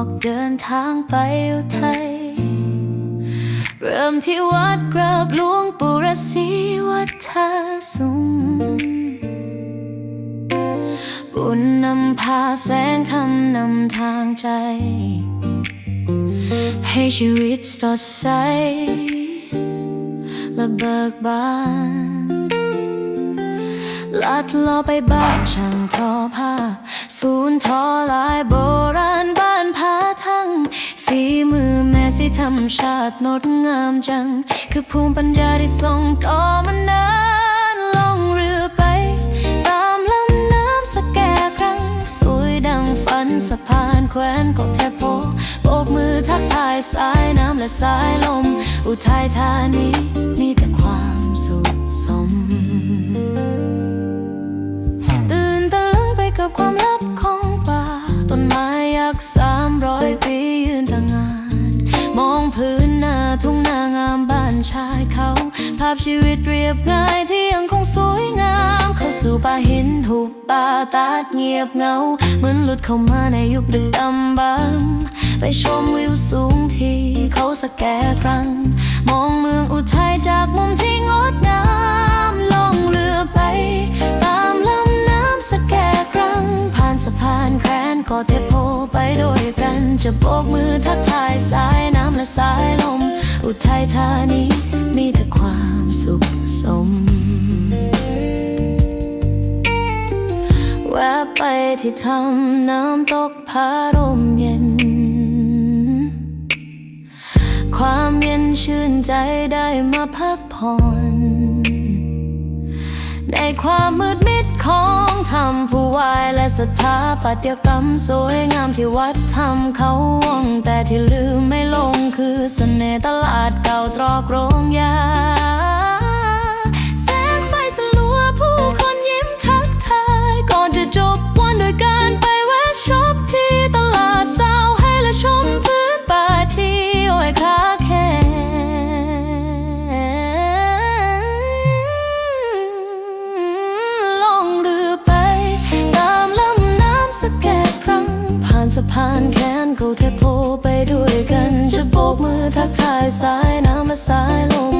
อกเดินทางไปอุทัยเริ่มที่วัดกราบหลวงปู่ฤาษีวัดท่าสุงบุญนำพาแสงธรรมนำทางใจ ให้ชีวิตสดใส และเบิกบานลัดลอไปบ้านช่างทอผ้า ศูนย์ทอลายโบราณ ชาติงดงามจัง คือภูมิปัญญาที่ส่งต่อมานานล่องเรือไป ตามลำน้ำสแกครั้ง สวยดังฝันสะพานแควนกดเทพโพโบกมือทักทายสายน้ำและสายลม อุทัยธานีมีแต่ความสุข ภาพชีวิตเรียบง่ายที่ยังคงสวยงาม เข้าสู่ป่าหินหุบป่าตาดเงียบเงา เหมือนหลุดเข้ามาในยุคดึกดำบรรพ์ไปชมวิวสูงที่เขาสแกกรัง มองเมืองอุทัยจากมุมที่งดงามล่องเรือไป ตามลำน้ำสแกกรัง ผ่านสะพานแค ก็เทโพไปด้วยกัน จะโบกมือทักทายสายน้ำและสายลม อุทัยธานีมีแต่ความสุขสมแวะไปที่ทำน้ำตกพารมเย็น ความเย็นชื่นใจได้มาพักผ่อน ในความมืดมิดของ ธรรมผู้วายและสถาปัตยกรรม สวยงามที่วัดทำเขาว่องแต่ที่ลืมไม่ลงคือเสน่ห์ตลาดเก่าตรอกโรงยา เขาเทโพไปด้วยกัน จะโบกมือทักทายสายน้ำและสายลม